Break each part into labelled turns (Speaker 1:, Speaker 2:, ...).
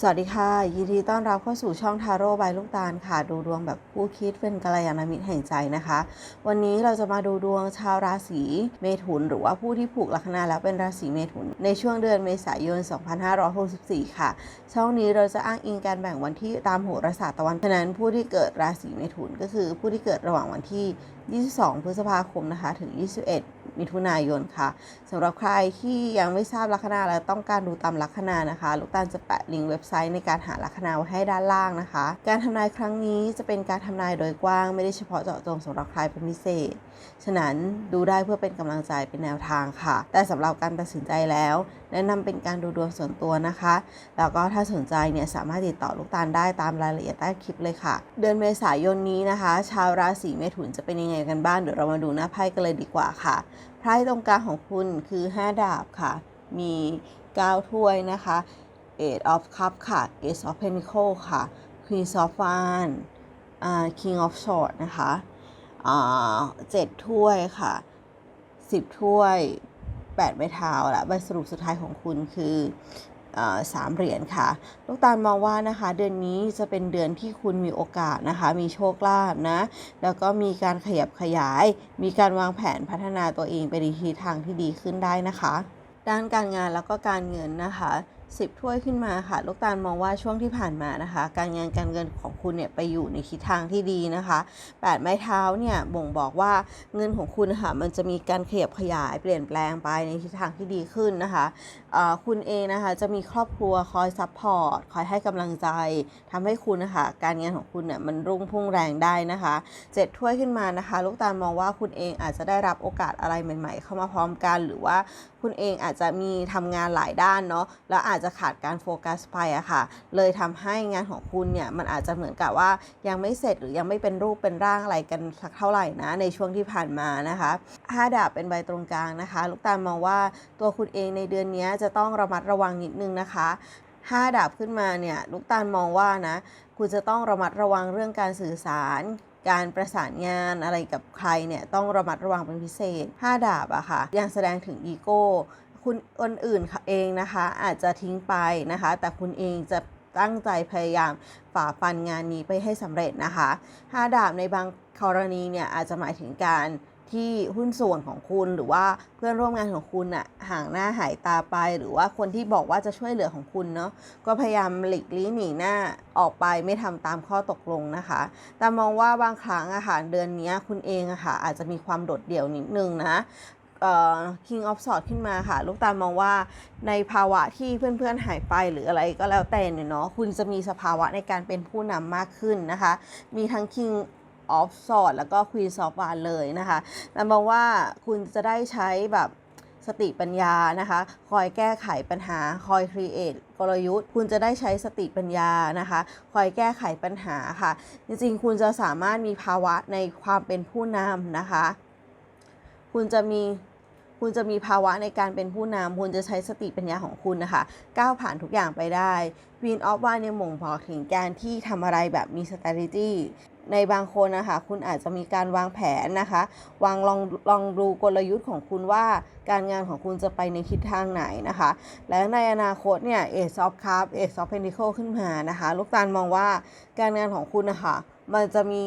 Speaker 1: สวัสดีค่ะ ยินดีต้อนรับเข้าสู่ช่องทาโร่บายลูกตาลค่ะ ดูดวงแบบผู้คิดเป็นกัลยาณมิตรแห่งใจนะคะ วันนี้เราจะมาดูดวงชาวราศีเมถุน หรือว่าผู้ที่ผูกลัคนาแล้วเป็นราศีเมถุน ในช่วงเดือนเมษายน 2564 ค่ะ ช่องนี้เราจะอ้างอิงการแบ่งวันที่ตามโหราศาสตร์ตะวันฉะนั้นผู้ที่เกิดราศีเมถุนก็คือผู้ที่เกิดระหว่างวันที่ 22 พฤษภาคมนะคะ ถึง 21 มิถุนายนค่ะสำหรับใครที่ยังไม่ทราบลัคนาและต้องการดูตามลัคนานะคะ ลูกตาลจะแปะลิงก์เว็บไซต์ในการหาลัคนาไว้ให้ด้านล่างนะคะ การทำนายครั้งนี้จะเป็นการทำนายโดยกว้างไม่ได้เฉพาะเจาะจงสำหรับใครเป็นพิเศษ ฉะนั้นดูได้เพื่อเป็นกำลังใจเป็นแนวทางค่ะ แต่สำหรับการตัดสินใจแล้ว แนะนำเป็นการดูดวงส่วนตัวนะคะ แล้วก็ถ้าสนใจเนี่ยสามารถติดต่อลูกตาลได้ตามรายละเอียดใต้คลิปเลยค่ะ เดือนเมษายนนี้นะคะ ชาวราศีเมถุนจะเป็นยังไงกันบ้างเดี๋ยวเรามาดูหน้าไพ่กันเลยดีกว่าค่ะไพ่ตรงกลางของคุณคือ 5 ดาบค่ะ มี 9 ถ้วยนะคะ Eight of Cup ค่ะ Ace of Pentacle ค่ะ Queen of Wands อ่า King of Swords นะคะ เจ็ดถ้วยค่ะ10ถ้วย8ไม้เท้าและใบสรุปสุดท้ายของคุณคือสามเหรียญค่ะ ลูกตาลมองว่านะคะ เดือนนี้จะเป็นเดือนที่คุณมีโอกาสนะคะ มีโชคลาภนะ แล้วก็มีการขยับขยาย มีการวางแผนพัฒนาตัวเองไปในทิศทางที่ดีขึ้นได้นะคะ ด้านการงานแล้วก็การเงินนะคะ สิบถ้วยขึ้นมาค่ะ ลูกตาลมองว่าช่วงที่ผ่านมานะคะ การงานการเงินของคุณเนี่ยไปอยู่ในทิศทางที่ดีนะคะแปดไม้เท้าเนี่ยบ่งบอกว่าเงินของคุณค่ะมันจะมีการขยับขยายเปลี่ยนแปลงไปในทิศทางที่ดีขึ้นนะคะเอ่อคุณเองนะคะจะมีครอบครัวคอยซัพพอร์ตคอยให้กำลังใจทำให้คุณนะคะการงานของคุณเนี่ยมันรุ่งพุ่งแรงได้นะคะเจ็ดถ้วยขึ้นมานะคะ ลูกตาลมองว่าคุณเองอาจจะได้รับโอกาสอะไรใหม่ ๆ เข้ามาพร้อมกัน หรือว่าคุณเองอาจจะมีทำงานหลายด้านเนาะแล้วอาจจะขาดการโฟกัสไปอะค่ะ เลยทำให้งานของคุณเนี่ยมันอาจจะเหมือนกับว่ายังไม่เสร็จหรือยังไม่เป็นรูปเป็นร่างอะไรกันสักเท่าไหร่นะในช่วงที่ผ่านมานะคะห้าดาบเป็นใบตรงกลางนะคะ ลูกตาลมองว่าตัวคุณเองในเดือนนี้จะต้องระมัดระวังนิดนึงนะคะห้าดาบขึ้นมาเนี่ยลูกตาลมองว่านะคุณจะต้องระมัดระวังเรื่องการสื่อสารการประสานงานอะไรกับใครเนี่ยต้องระมัดระวังเป็นพิเศษ 5 ดาบอะค่ะ ยังแสดงถึงอีโก้ คุณคนอื่นเองนะคะ อาจจะทิ้งไปนะคะ แต่คุณเองจะตั้งใจพยายามฝ่าฟันงานนี้ไปให้สำเร็จนะคะ5ดาบในบางกรณีเนี่ยอาจจะหมายถึงการที่หุ้นส่วนของคุณหรือว่าเพื่อนร่วมงานของคุณอะห่างหน้าหายตาไป หรือว่าคนที่บอกว่าจะช่วยเหลือของคุณเนาะก็พยายามหลีกลี่หนีหน้าออกไปไม่ทำตามข้อตกลงนะคะ แต่มองว่าบางครั้งอะค่ะเดือนนี้คุณเองอะค่ะอาจจะมีความโดดเดี่ยวนิดนึงนะ King of Swords ขึ้นมาค่ะ ลูกตาลมองว่าในภาวะที่เพื่อนๆหายไปหรืออะไรก็แล้วแต่เนาะคุณจะมีสภาวะในการเป็นผู้นำมากขึ้นนะคะ มีทั้ง King of Swords แล้วก็ Queen of Wands เลยนะคะแต่มองว่าคุณจะได้ใช้แบบสติปัญญานะคะ คอยแก้ไขปัญหา คอยครีเอทกลยุทธ์ คุณจะได้ใช้สติปัญญานะคะ คอยแก้ไขปัญหาค่ะ จริงๆ คุณจะสามารถมีภาวะในความเป็นผู้นำนะคะ คุณจะมี คุณจะมีภาวะในการเป็นผู้นำคุณจะใช้สติปัญญาของคุณนะคะ ก้าวผ่านทุกอย่างไปได้ Queen of w a n เนี่ยม่งบอกถึงการที่ทำอะไรแบบมี strategy ในบางคนนะคะคุณอาจจะมีการวางแผนนะคะ วางลองลองดูกลยุทธ์ของคุณว่าการงานของคุณจะไปในทิศทางไหนนะคะ และในอนาคตเนี่ย Ace of Cups Ace of Pentacle ขึ้นมานะคะ ลูกตาลมองว่าการงานของคุณนะคะ มันจะมี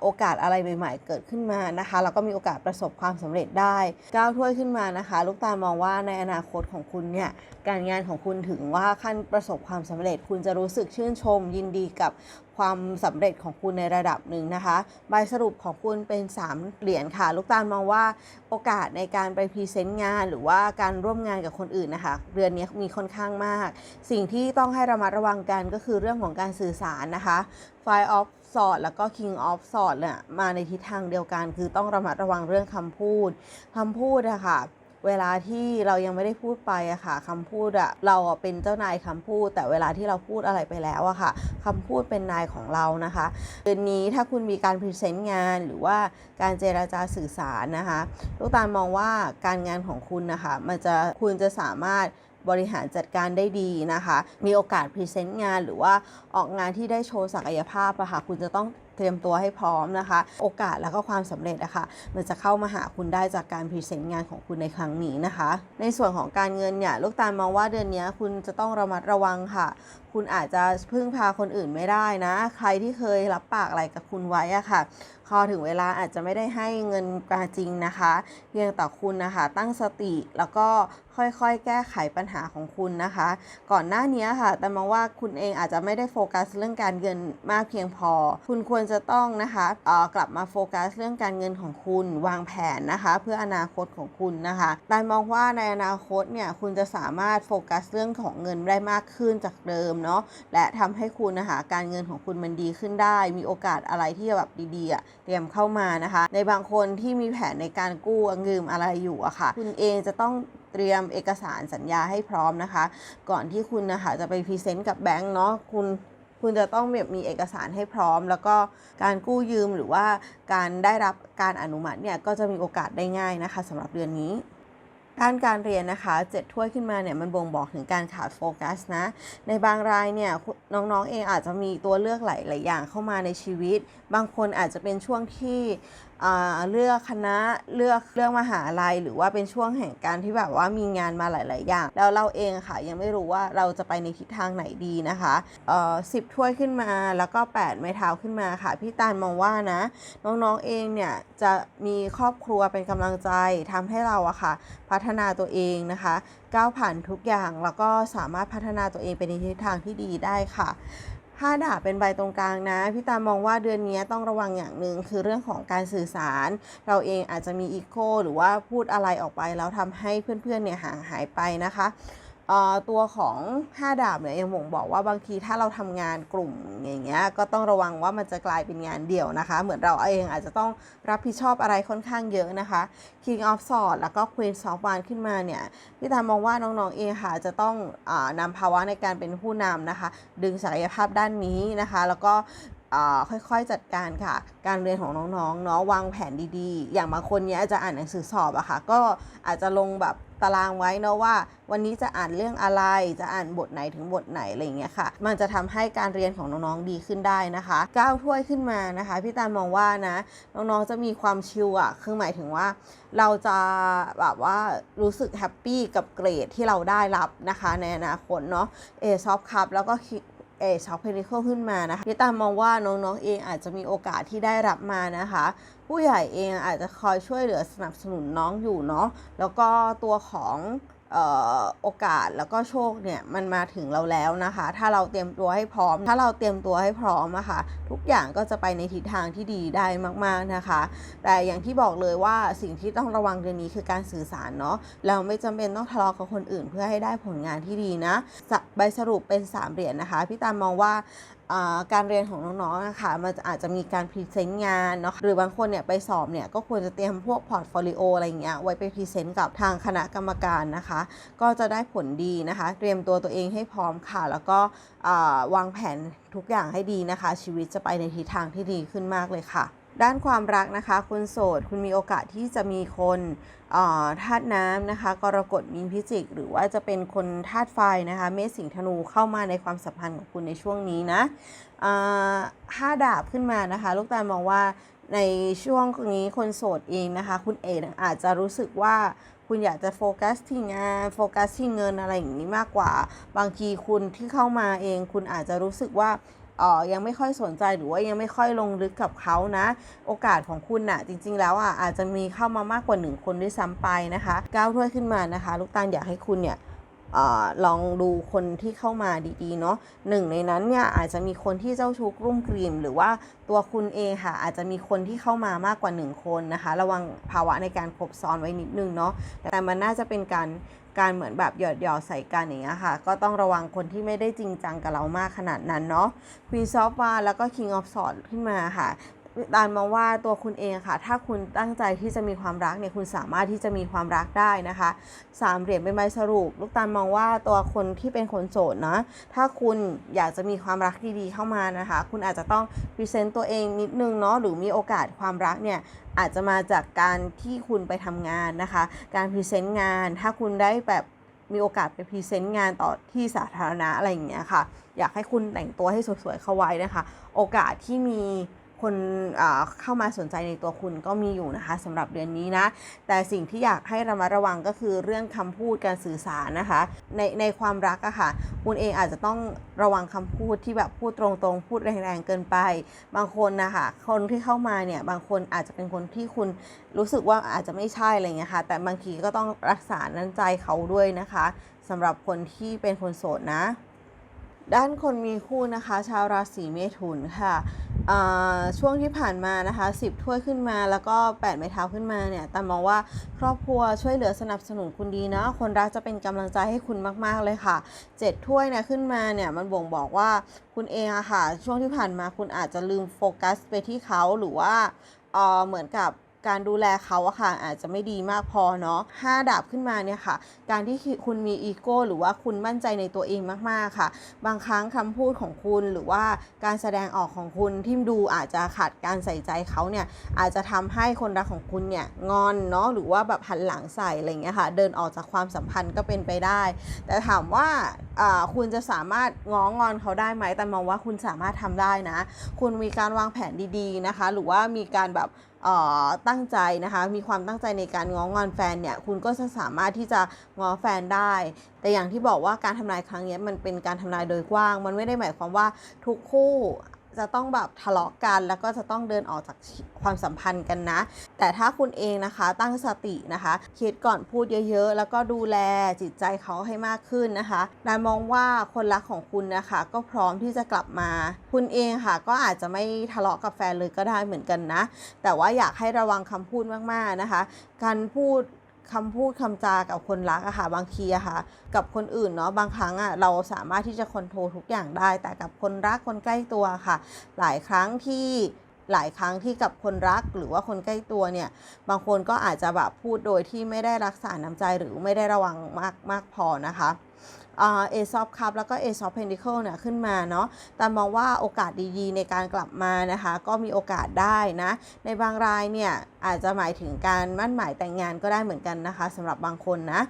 Speaker 1: โอกาสอะไรใหม่ ๆ เกิดขึ้นมานะคะแล้วก็มีโอกาสประสบความสำเร็จได้ก้าวถ้วยขึ้นมานะคะ ลูกตาลมองว่าในอนาคตของคุณเนี่ยการงานของคุณถึงว่าขั้นประสบความสำเร็จ คุณจะรู้สึกชื่นชม ยินดีกับความสำเร็จของคุณในระดับหนึ่งนะคะใบสรุปของคุณเป็น 3 เหรียญค่ะ ลูกตาลมองว่าโอกาสในการไปพรีเซนต์งาน หรือว่าการร่วมงานกับคนอื่นนะคะ เดือนนี้มีค่อนข้างมาก สิ่งที่ต้องให้ระมัดระวังกันก็คือเรื่องของการสื่อสารนะคะ Fire of r d แล้วก็ King of s w o r d เนี่ยมาในทิศทางเดียวกัน คือต้องระมัดระวังเรื่องคำพูดคำพูดอะค่ะเวลาที่เรายังไม่ได้พูดไปอะค่ะคำพูดอะเราเป็นเจ้านายคำพูด แต่เวลาที่เราพูดอะไรไปแล้วอะค่ะคำพูดเป็นนายของเรานะคะเดือนนี้ถ้าคุณมีการพรีเซนต์งานหรือว่าการเจราจาสื่อสารนะคะลูกตาลมองว่าการงานของคุณนะคะมันจะคุณจะสามารถ บริหารจัดการได้ดีนะคะ มีโอกาสพรีเซนต์งานหรือว่าออกงานที่ได้โชว์ศักยภาพอะค่ะคุณจะต้องเตรียมตัวให้พร้อมนะคะ โอกาสแล้วก็ความสำเร็จอะค่ะมันจะเข้ามาหาคุณได้จากการพรีเซนต์งานของคุณในครั้งนี้นะคะ ในส่วนของการเงินเนี่ยลูกตาลมองว่าเดือนนี้คุณจะต้องระมัดระวังค่ะ คุณอาจจะพึ่งพาคนอื่นไม่ได้นะ ใครที่เคยรับปากอะไรกับคุณไว้อะค่ะพอถึงเวลาอาจจะไม่ได้ให้เงินมาจริงนะคะ เพียงแต่คุณนะคะตั้งสติแล้วก็ค่อยๆ แก้ไขปัญหาของคุณนะคะ ก่อนหน้านี้ค่ะ แต่มองว่าคุณเองอาจจะไม่ได้โฟกัสเรื่องการเงินมากเพียงพอ คุณควรจะต้องนะคะกลับมาโฟกัสเรื่องการเงินของคุณวางแผนนะคะ เพื่ออนาคตของคุณนะคะแต่มองว่าในอนาคตเนี่ยคุณจะสามารถโฟกัสเรื่องของเงินได้มากขึ้นจากเดิมเนาะและทำให้คุณนะคะการเงินของคุณมันดีขึ้นได้ มีโอกาสอะไรที่แบบดีๆเตรียมเข้ามานะคะ ในบางคนที่มีแผนในการกู้เงินอะไรอยู่อะค่ะ คุณเองจะต้องเตรียมเอกสารสัญญาให้พร้อมนะคะ ก่อนที่คุณนะคะจะไปพรีเซนต์กับแบงก์เนาะคุณคุณจะต้องแบบมีเอกสารให้พร้อม แล้วก็การกู้ยืมหรือว่าการได้รับการอนุมัติเนี่ยก็จะมีโอกาสได้ง่ายนะคะสำหรับเดือนนี้ ด้านการเรียนนะคะเจ็ดถ้วยขึ้นมาเนี่ยมันบ่งบอกถึงการขาดโฟกัสนะ ในบางรายเนี่ยน้องๆเองอาจจะมีตัวเลือกหลายๆอย่างเข้ามาในชีวิต บางคนอาจจะเป็นช่วงที่เลือกคณะเลือกเลือกมหาลัย หรือว่าเป็นช่วงแห่งการที่แบบว่ามีงานมาหลาย ๆ อย่าง แล้วเราเองค่ะ ยังไม่รู้ว่าเราจะไปในทิศทางไหนดีนะคะเอ่อสิบถ้วยขึ้นมาแล้วก็ 8 ไม้เท้าขึ้นมาค่ะ พี่ตาลมองว่านะ น้อง ๆ เองเนี่ยจะมีครอบครัวเป็นกำลังใจทำให้เราอะค่ะ พัฒนาตัวเองนะคะ ก้าวผ่านทุกอย่างแล้วก็สามารถพัฒนาตัวเองไปในทิศทางที่ดีได้ค่ะ ห้าดาบเป็นใบตรงกลางนะพี่ตามองว่าเดือนนี้ต้องระวังอย่างหนึ่งคือเรื่องของการสื่อสาร เราเองอาจจะมีอีโคหรือว่าพูดอะไรออกไปแล้วทำให้เพื่อนๆเนี่ยห่างหายไปนะคะ ตัวของ 5 ดาบเนี่ยยังบ่งบอกว่าบางทีถ้าเราทำงานกลุ่มอย่างเงี้ยก็ต้องระวังว่ามันจะกลายเป็นงานเดี่ยวนะคะ เหมือนเราเองอาจจะต้องรับผิดชอบอะไรค่อนข้างเยอะนะคะ King of Swords แล้วก็ Queen of Wands ขึ้นมาเนี่ยพี่ตามองว่าน้องๆเองค่ะจะต้องอนำภาวะในการเป็นผู้นำนะคะ ดึงศักยภาพด้านนี้นะคะ แล้วก็ ค่อยๆจัดการค่ะ การเรียนของน้องๆเนาะวางแผนดีๆ อย่างบางคนเนี้ยจะอ่านหนังสือสอบอะค่ะ ก็อาจจะลงแบบตารางไว้เนาะว่า วันนี้จะอ่านเรื่องอะไรจะอ่านบทไหนถึงบทไหนอะไรอย่างเงี้ยค่ะ มันจะทำให้การเรียนของน้องๆดีขึ้นได้นะคะก้าวถ้วยขึ้นมานะคะพี่ตามมองว่านะน้องๆจะมีความชิลอะคือหมายถึงว่า เราจะแบบว่ารู้สึกแฮปปี้กับเกรดที่เราได้รับนะคะในอนาคตเนาะเอซอฟคัพแล้วก็ ช็อคเพนิเคิลขึ้นมานะคะนิตามมองว่าน้องๆเองอาจจะมีโอกาสที่ได้รับมานะคะ ผู้ใหญ่เองอาจจะคอยช่วยเหลือสนับสนุนน้องอยู่เนาะแล้วก็ตัวของ โอกาสแล้วก็โชคเนี่ยมันมาถึงเราแล้วนะคะ ถ้าเราเตรียมตัวให้พร้อม ถ้าเราเตรียมตัวให้พร้อมอะค่ะทุกอย่างก็จะไปในทิศทางที่ดีได้มากๆนะคะ แต่อย่างที่บอกเลยว่าสิ่งที่ต้องระวังเดือนนี้คือการสื่อสารเนาะเราไม่จำเป็นต้องทะเลาะกับคนอื่น เพื่อให้ได้ผลงานที่ดีนะสะใบสรุปเป็นสามเหรียญนะคะพี่ตามมองว่าการเรียนของน้องๆนะคะมันอาจจะมีการพรีเซนต์งานเนาะหรือบางคนเนี่ยไปสอบเนี่ยก็ควรจะเตรียมพวกพอร์ตโฟลิโออะไรเงี้ยไว้ไปพรีเซนต์กับทางคณะกรรมการนะคะ ก็จะได้ผลดีนะคะ เตรียมตัวตัวเองให้พร้อมค่ะ แล้วก็วางแผนทุกอย่างให้ดีนะคะ ชีวิตจะไปในทิศทางที่ดีขึ้นมากเลยค่ะ ด้านความรักนะคะคุณโสดคุณมีโอกาสที่จะมีคนธาตุน้ำนะคะกรกฎมีนพิจิก หรือว่าจะเป็นคนธาตุไฟนะคะเมษสิงห์ธนูเข้ามาในความสัมพันธ์ของคุณในช่วงนี้นะห้าดาบขึ้นมานะคะ ลูกตาลมองว่าในช่วงนี้คนโสดเองนะคะ คุณเอกอาจจะรู้สึกว่าคุณอยากจะโฟกัสที่งานโฟกัสที่เงินอะไรอย่างนี้มากกว่า บางทีคุณที่เข้ามาเอง คุณอาจจะรู้สึกว่า ออยังไม่ค่อยสนใจหรือว่ายังไม่ค่อยลงลึกกับเขานะ โอกาสของคุณน่ะ จริง ๆ แล้วอะอาจจะมีเข้ามามากกว่าหนึ่งคนด้วยซ้ำไปนะคะก้าวถ้วยขึ้นมานะคะ ลูกตาลอยากให้คุณเนี่ยออลองดูคนที่เข้ามาดีๆเนาะหนึ่งในนั้นเนี่ยอาจจะมีคนที่เจ้าชู้กรุ่มกรีมหรือว่าตัวคุณเองค่ะ อาจจะมีคนที่เข้ามามากกว่าหนึ่งคนนะคะ ระวังภาวะในการคบซ้อนไว้นิดนึงเนาะแต่มันน่าจะเป็นการ การเหมือนแบบหยอดหยอดๆใส่กันอย่างเงี้ยค่ะ ก็ต้องระวังคนที่ไม่ได้จริงจังกับเรามากขนาดนั้นเนาะ Queen of w a n d แล้วก็ King of Swords ขึ้นมาค่ะ ตานมองว่าตัวคุณเองค่ะ ถ้าคุณตั้งใจที่จะมีความรักเนี่ยคุณสามารถที่จะมีความรักได้นะคะสามเหรียญเป็นใบสรุป ลูกตาลมองว่าตัวคนที่เป็นคนโสดนะถ้าคุณอยากจะมีความรักดีๆเข้ามานะคะ คุณอาจจะต้องพรีเซนต์ตัวเองนิดนึงเนาะหรือมีโอกาสความรักเนี่ยอาจจะมาจากการที่คุณไปทำงานนะคะ การพรีเซนต์งาน ถ้าคุณได้แบบมีโอกาสไปพรีเซนต์งานต่อที่สาธารณะอะไรอย่างเงี้ยค่ะ อยากให้คุณแต่งตัวให้สวยๆเข้าไว้นะคะ โอกาสที่มี คนเข้ามาสนใจในตัวคุณก็มีอยู่นะคะสำหรับเดือนนี้นะ แต่สิ่งที่อยากให้ระมัดระวังก็คือเรื่องคำพูดการสื่อสารนะคะ ในในความรักอะค่ะ คุณเองอาจจะต้องระวังคำพูดที่แบบพูดตรงๆ พูดแรงๆเกินไป บางคนนะคะคนที่เข้ามาเนี่ยบางคนอาจจะเป็นคนที่คุณรู้สึกว่าอาจจะไม่ใช่อะไรเงี้ยค่ะ แต่บางทีก็ต้องรักษาน้ำใจเขาด้วยนะคะสำหรับคนที่เป็นคนโสดนะด้านคนมีคู่นะคะ ชาวราศีเมถุนค่ะ ช่วงที่ผ่านมานะคะ 10 ถ้วยขึ้นมาแล้วก็ 8 ไม้เท้าขึ้นมาเนี่ยแต่มองว่าครอบครัวช่วยเหลือสนับสนุนคุณดีนะ คนรักจะเป็นกำลังใจให้คุณมาก ๆ เลยค่ะ 7 ถ้วยเนี่ยขึ้นมาเนี่ยมันบ่งบอกว่าคุณเองอะค่ะ ช่วงที่ผ่านมาคุณอาจจะลืมโฟกัสไปที่เขาหรือว่าเเหมือนกับ การดูแลเขาอะค่ะอาจจะไม่ดีมากพอเนาะห้าดาบขึ้นมาเนี่ยค่ะ การที่คุณมีอีโก้หรือว่าคุณมั่นใจในตัวเองมากๆค่ะ บางครั้งคำพูดของคุณหรือว่าการแสดงออกของคุณที่ดูอาจจะขาดการใส่ใจเขาเนี่ยอาจจะทำให้คนรักของคุณเนี่ยงอนเนาะหรือว่าแบบหันหลังใส่อะไรเงี้ยค่ะ เดินออกจากความสัมพันธ์ก็เป็นไปได้ แต่ถามว่าคุณจะสามารถง้องอนเขาได้ไหมแต่มองว่าคุณสามารถทำได้นะ คุณมีการวางแผนดีๆนะคะ หรือว่ามีการแบบ ตั้งใจนะคะ มีความตั้งใจในการง้องอนแฟนเนี่ยคุณก็จะสามารถที่จะง้อแฟนได้ แต่อย่างที่บอกว่าการทำนายครั้งนี้มันเป็นการทำนายโดยกว้าง มันไม่ได้หมายความว่าทุกคู่ จะต้องแบบทะเลาะกัน แล้วก็จะต้องเดินออกจากความสัมพันธ์กันนะ แต่ถ้าคุณเองนะคะตั้งสตินะคะ คิดก่อนพูดเยอะๆ แล้วก็ดูแลจิตใจเขาให้มากขึ้นนะคะนายมองว่าคนรักของคุณนะคะ ก็พร้อมที่จะกลับมา คุณเองค่ะก็อาจจะไม่ทะเลาะกับแฟนเลยก็ได้เหมือนกันนะ แต่ว่าอยากให้ระวังคำพูดมากๆนะคะ การพูด คำพูดคำจากับคนรักอะค่ะบางทีอะค่ะ กับคนอื่นเนาะบางครั้งอะเราสามารถที่จะคอนโทรลทุกอย่างได้ แต่กับคนรักคนใกล้ตัวค่ะ หลายครั้งที่หลายครั้งที่กับคนรักหรือว่าคนใกล้ตัวเนี่ย บางคนก็อาจจะแบบพูดโดยที่ไม่ได้รักษาน้ำใจหรือไม่ได้ระวังมากมากพอนะคะ เอซอฟคัพแล้วก็เอซอฟเพนดิเคิลเนี่ยขึ้นมาเนาะแต่มองว่าโอกาสดีๆ ในการกลับมานะคะ ก็มีโอกาสได้นะ ในบางรายเนี่ยอาจจะหมายถึงการมั่นหมายแต่งงานก็ได้เหมือนกันนะคะสำหรับบางคนนะ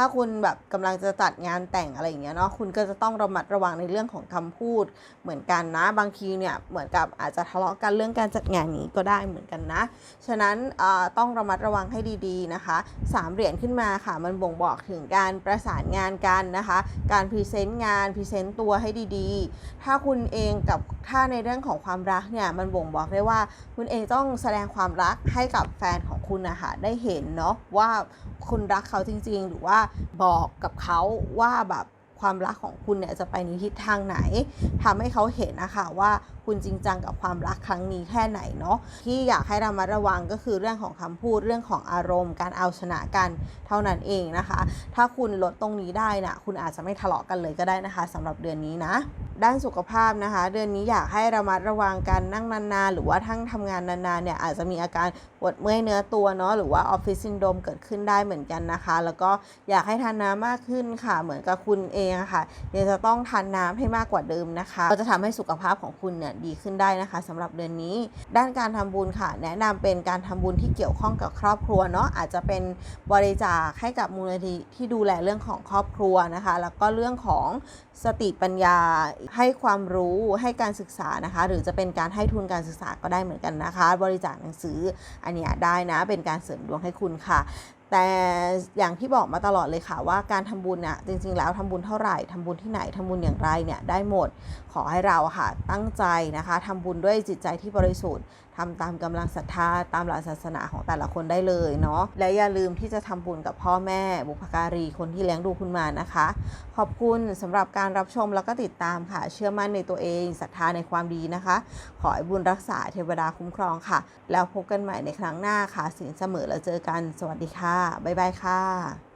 Speaker 1: ถ้าคุณแบบกำลังจะจัดงานแต่งอะไรอย่างเงี้ยเนาะคุณก็จะต้องระมัดระวังในเรื่องของคำพูด เหมือนกันนะบางทีเนี่ยเหมือนกับอาจจะทะเลาะกันเรื่องการจัดงานนี้ก็ได้เหมือนกันนะ ฉะนั้นต้องระมัดระวังให้ดีๆนะคะสามเหรียญขึ้นมาค่ะ มันบ่งบอกถึงการประสานงานกันนะคะ การพรีเซนต์งานพรีเซนต์ตัวให้ดีๆ ถ้าคุณเองกับถ้าในเรื่องของความรักเนี่ยมันบ่งบอกได้ว่าคุณเองต้องแสดงความรักให้กับแฟนของคุณนะคะได้เห็นเนาะว่าคุณรักเขาจริงๆ หรือว่าบอกกับเขาว่าแบบความรักของคุณเนี่ยจะไปในทิศทางไหนทำให้เขาเห็นนะคะว่า คุณจริงจังกับความรักครั้งนี้แค่ไหนเนาะที่อยากให้เรามาระวังก็คือเรื่องของคำพูดเรื่องของอารมณ์ การเอาชนะกันเท่านั้นเองนะคะ ถ้าคุณลดตรงนี้ได้นะคุณอาจจะไม่ทะเลาะกันเลยก็ได้นะคะสำหรับเดือนนี้นะ ด้านสุขภาพนะคะ เดือนนี้อยากให้ระมัดระวังการนั่งนานๆ หรือว่าทั้งทำงานนานๆเนี่ยอาจจะมีอาการปวดเมื่อยเนื้อตัวเนาะหรือว่าออฟฟิศซินโดมเกิดขึ้นได้เหมือนกันนะคะ แล้วก็อยากให้ทานน้ำมากขึ้นค่ะ เหมือนกับคุณเองค่ะยังจะต้องทานน้ำให้มากกว่าเดิมนะคะก็จะทำให้สุขภาพของคุณเนี่ยดีขึ้นได้นะคะสำหรับเดือนนี้ ด้านการทำบุญค่ะ แนะนำเป็นการทำบุญที่เกี่ยวข้องกับครอบครัวเนาะอาจจะเป็นบริจาคให้กับมูลนิธิที่ดูแลเรื่องของครอบครัวนะคะ แล้วก็เรื่องของสติปัญญาให้ความรู้ให้การศึกษานะคะ หรือจะเป็นการให้ทุนการศึกษาก็ได้เหมือนกันนะคะ บริจาคหนังสืออันนี้ได้นะเป็นการเสริมดวงให้คุณค่ะ แต่อย่างที่บอกมาตลอดเลยค่ะว่าการทำบุญเนี่ยจริง ๆ แล้วทำบุญเท่าไหร่ทำบุญที่ไหนทำบุญอย่างไรเนี่ยได้หมด ขอให้เราค่ะตั้งใจนะคะทำบุญด้วยจิตใจที่บริสุทธิ์ ทำตามกำลังศรัทธาตามหลักศาสนาของแต่ละคนได้เลยเนาะและอย่าลืมที่จะทำบุญกับพ่อแม่ บุพการีคนที่เลี้ยงดูคุณมานะคะ ขอบคุณสำหรับการรับชมแล้วก็ติดตามค่ะ เชื่อมั่นในตัวเองศรัทธาในความดีนะคะ ขอให้บุญรักษาเทวดาคุ้มครองค่ะ แล้วพบกันใหม่ในครั้งหน้าค่ะสินเสมอแล้วเจอกัน สวัสดีค่ะบ๊ายบายค่ะ